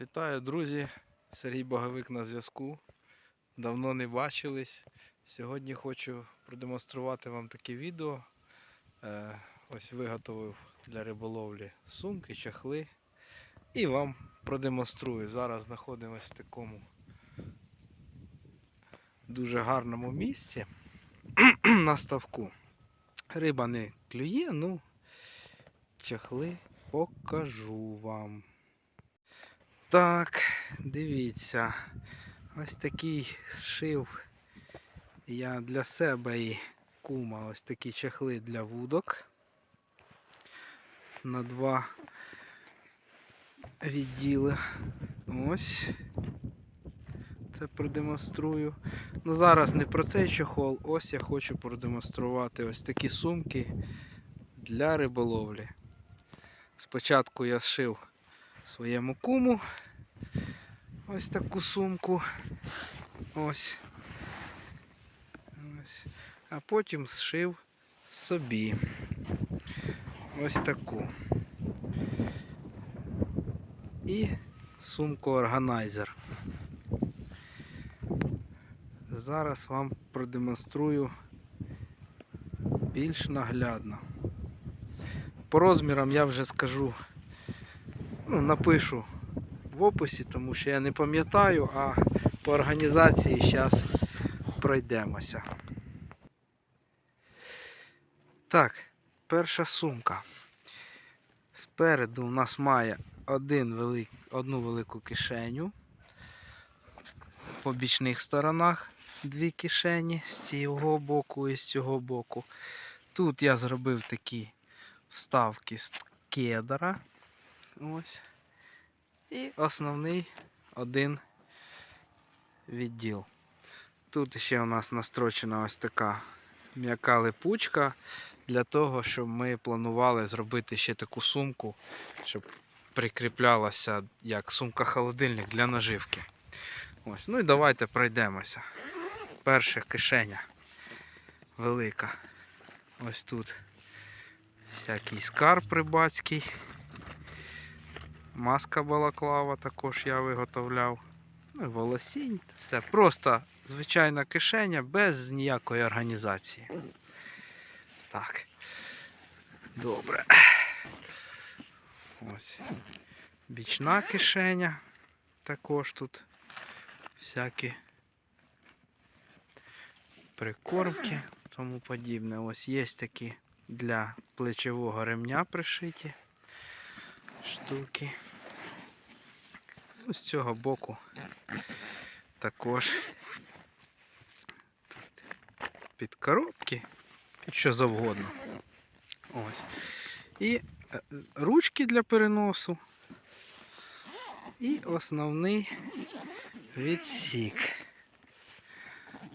Вітаю, друзі! Сергій Боговик на зв'язку. Давно не бачились. Сьогодні хочу продемонструвати вам таке відео. Е, ось виготовив для риболовлі сумки, чахли. І вам продемонструю. Зараз знаходимося в такому дуже гарному місці на ставку. Риба не клює, ну чахли покажу вам. Так, дивіться. Ось такий зшив я для себе і кума ось такі чехли для вудок. На два відділи. Ось. Це продемонструю. Ну зараз не про цей чохол, ось я хочу продемонструвати ось такі сумки для риболовлі. Спочатку я зшив своєму куму. Ось таку сумку. Ось. Ось. А потім зшив собі. Ось таку. І сумку органайзер. Зараз вам продемонструю більш наглядно. По розмірам я вже скажу ну, напишу в описі, тому що я не пам'ятаю, а по організації зараз пройдемося. Так, перша сумка. Спереду у нас має один велик, одну велику кишеню. По бічних сторонах дві кишені з цього боку і з цього боку. Тут я зробив такі вставки з кедра. Ось. І основний один відділ. Тут ще у нас настрочена ось така м'яка липучка для того, щоб ми планували зробити ще таку сумку, щоб прикріплялася як сумка-холодильник для наживки. Ось. Ну і давайте пройдемося. Перша кишеня велика. Ось тут всякий скарб рибацький. Маска балаклава також я виготовляв. Ну, волосінь, все. Просто звичайна кишеня без ніякої організації. Так. Добре. Ось. Бічна кишеня. Також тут всякі прикормки, тому подібне. Ось є такі для плечового ремня пришиті штуки. З цього боку також тут під коробки, під що завгодно. Ось. І е, ручки для переносу. І основний відсік.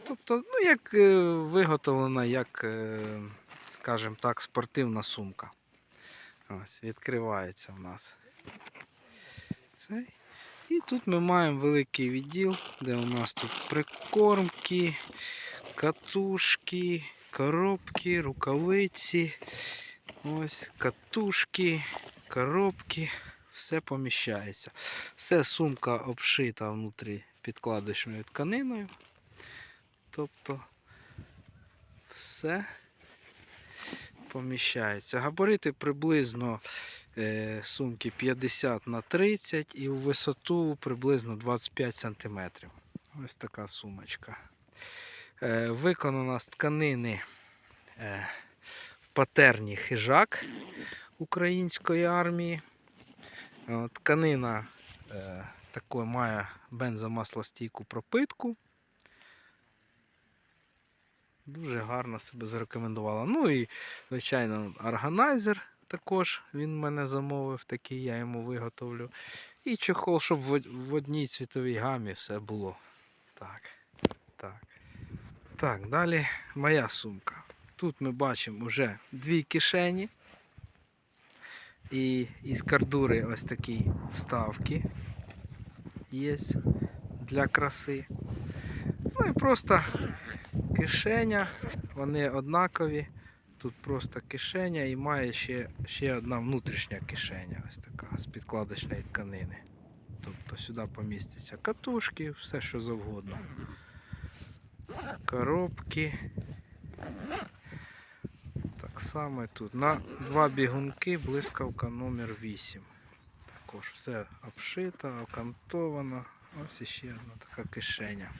Тобто, ну, як е, виготовлена, як, е, скажімо так, спортивна сумка. Ось, відкривається в нас. Цей. І тут ми маємо великий відділ, де у нас тут прикормки, катушки, коробки, рукавиці, ось катушки, коробки, все поміщається. Все сумка обшита внутрі підкладочною тканиною. Тобто все поміщається. Габарити приблизно сумки 50 на 30 і в висоту приблизно 25 см. Ось така сумочка. Е, виконана з тканини е, в патерні хижак української армії. Е, Тканина е, такої має бензомаслостійку пропитку. Дуже гарно себе зарекомендувала. Ну і, звичайно, органайзер також він мене замовив, такий я йому виготовлю. І чохол, щоб в одній цвітовій гамі все було. Так. Так. Так, далі моя сумка. Тут ми бачимо вже дві кишені. І із кардури ось такі вставки є для краси. Ну і просто кишеня, вони однакові. Тут просто кишеня і має ще, ще одна внутрішня кишеня, ось така з підкладочної тканини. Тобто сюди помістяться катушки, все що завгодно. Коробки. Так само тут. На два бігунки блискавка номер 8. Також все обшито, окантовано. Ось іще одна така кишеня.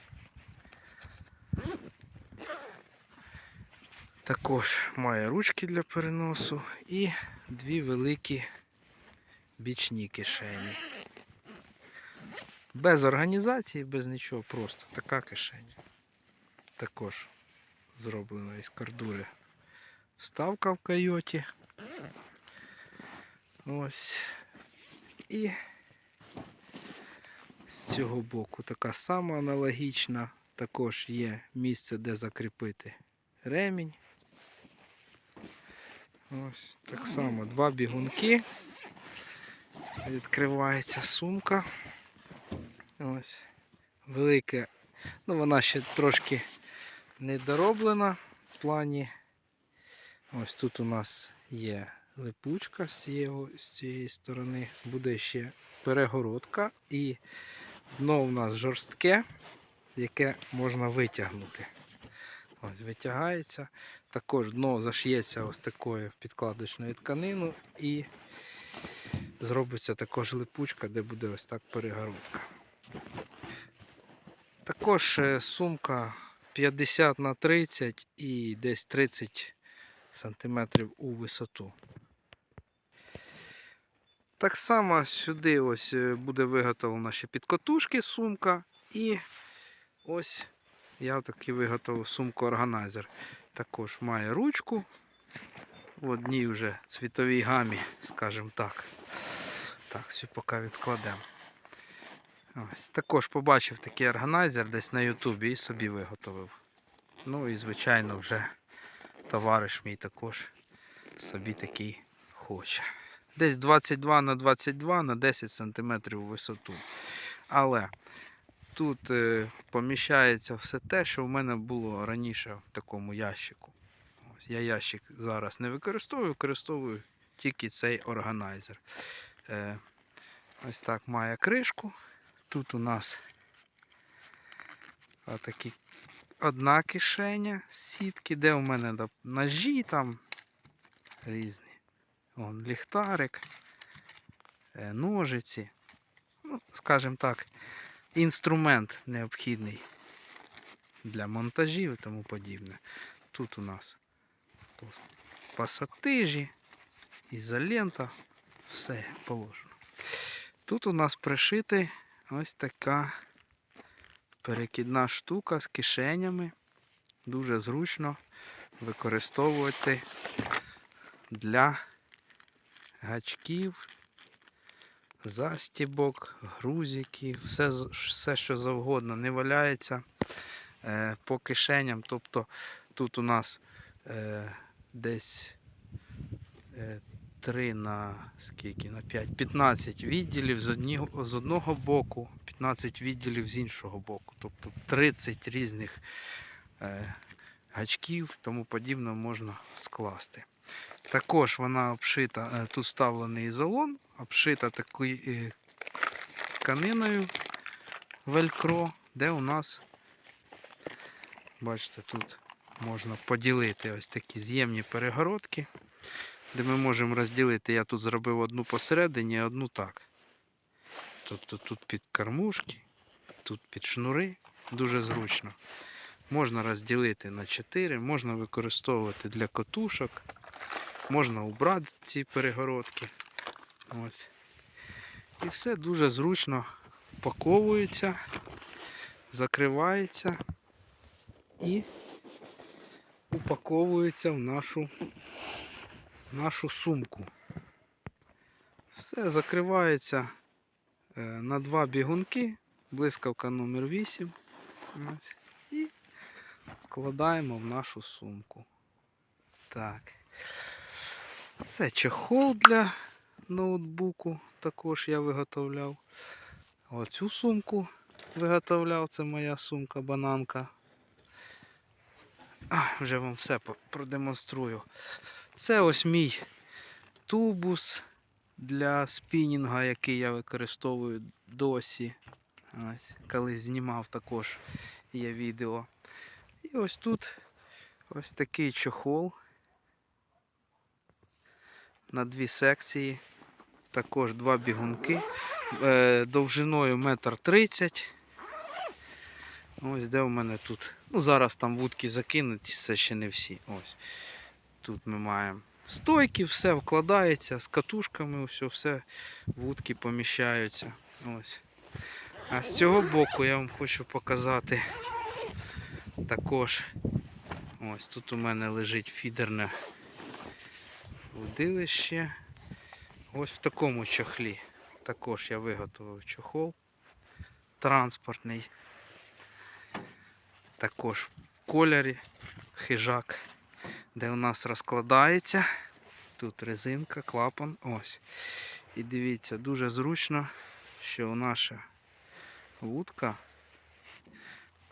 Також має ручки для переносу і дві великі бічні кишені. Без організації, без нічого, просто така кишеня. Також зроблена із кордури вставка в койоті. Ось. І з цього боку така сама аналогічна. Також є місце, де закріпити ремінь. Ось так само два бігунки. Відкривається сумка. Ось. Велика. Ну, вона ще трошки недороблена в плані. Ось тут у нас є липучка з цієї, з цієї сторони. Буде ще перегородка і дно у нас жорстке, яке можна витягнути. Ось витягається. Також дно зашиється ось такою підкладочною тканиною і зробиться також липучка, де буде ось так перегородка. Також е, сумка 50 на 30 і десь 30 сантиметрів у висоту. Так само сюди ось е, буде виготовлена ще підкотушки сумка. І ось я таки виготовив сумку органайзер. Також має ручку в одній вже цвітовій гамі, скажімо так. Так, все поки відкладемо. Ось. Також побачив такий органайзер десь на Ютубі і собі виготовив. Ну і звичайно вже товариш мій також собі такий хоче. Десь 22 на 22 на 10 см висоту. Але тут е, поміщається все те, що в мене було раніше в такому ящику. Ось, я ящик зараз не використовую, використовую тільки цей органайзер. Е, ось так має кришку. Тут у нас отакі одна кишеня сітки, де у мене ножі там різні. Вон, ліхтарик, е, ножиці. Ну, скажімо так, інструмент необхідний для монтажів і тому подібне. Тут у нас пасатижі, ізолента, все положено. Тут у нас пришитий ось така перекидна штука з кишенями. Дуже зручно використовувати для гачків, застібок, грузиків, все, все що завгодно не валяється е, по кишеням. Тобто тут у нас е, десь е, 3 на скільки? На 5, 15 відділів з, одні, з одного боку, 15 відділів з іншого боку. Тобто 30 різних е, гачків, тому подібне можна скласти. Також вона обшита, е, тут вставлений ізолон, обшита такою е, тканиною велькро, де у нас, бачите, тут можна поділити ось такі з'ємні перегородки, де ми можемо розділити. Я тут зробив одну посередині, одну так. Тобто тут під кормушки, тут під шнури, дуже зручно. Можна розділити на 4, можна використовувати для котушок. Можна убрати ці перегородки. Ось. І все дуже зручно паковується, закривається і упаковується в нашу, нашу сумку. Все закривається е, на два бігунки, блискавка номер 8. Ось. І вкладаємо в нашу сумку. Так. Це чехол для ноутбуку, також я виготовляв. Оцю сумку виготовляв, це моя сумка бананка. Вже вам все продемонструю. Це ось мій тубус для спінінга, який я використовую досі. Ось, колись знімав також є відео. І ось тут ось такий чохол на дві секції. Також два бігунки е, довжиною метр тридцять. Ось де у мене тут. Ну, зараз там вудки закинуті, це ще не всі. Ось. Тут ми маємо стойки, все вкладається з катушками, все, все вудки поміщаються. Ось. А з цього боку я вам хочу показати також. Ось тут у мене лежить фідерне удилище. Ось в такому чохлі. Також я виготовив чохол транспортний. Також в кольорі хижак, де у нас розкладається. Тут резинка, клапан. Ось. І дивіться, дуже зручно, що наша вудка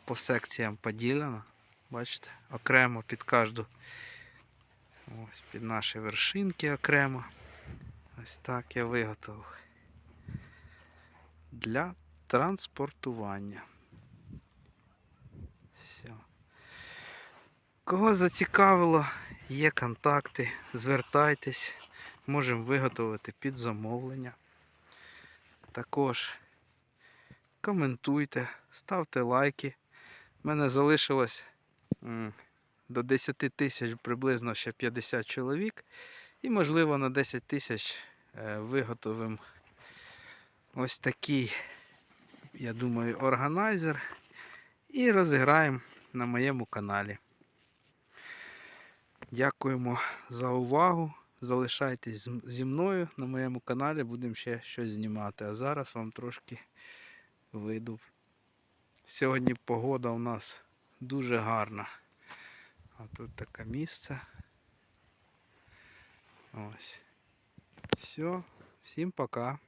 по секціям поділена. Бачите, окремо під кожну. Ось під наші вершинки окремо. Ось так я виготовив. Для транспортування. Все. Кого зацікавило, є контакти, звертайтесь, можемо виготовити під замовлення. Також коментуйте, ставте лайки. У мене залишилось до 10 тисяч приблизно ще 50 чоловік. І, можливо, на 10 тисяч е, виготовимо ось такий, я думаю, органайзер. І розіграємо на моєму каналі. Дякуємо за увагу. Залишайтесь зі мною на моєму каналі, будемо ще щось знімати. А зараз вам трошки виду. Сьогодні погода у нас дуже гарна. А тут таке місце. Ось. Все, всім пока.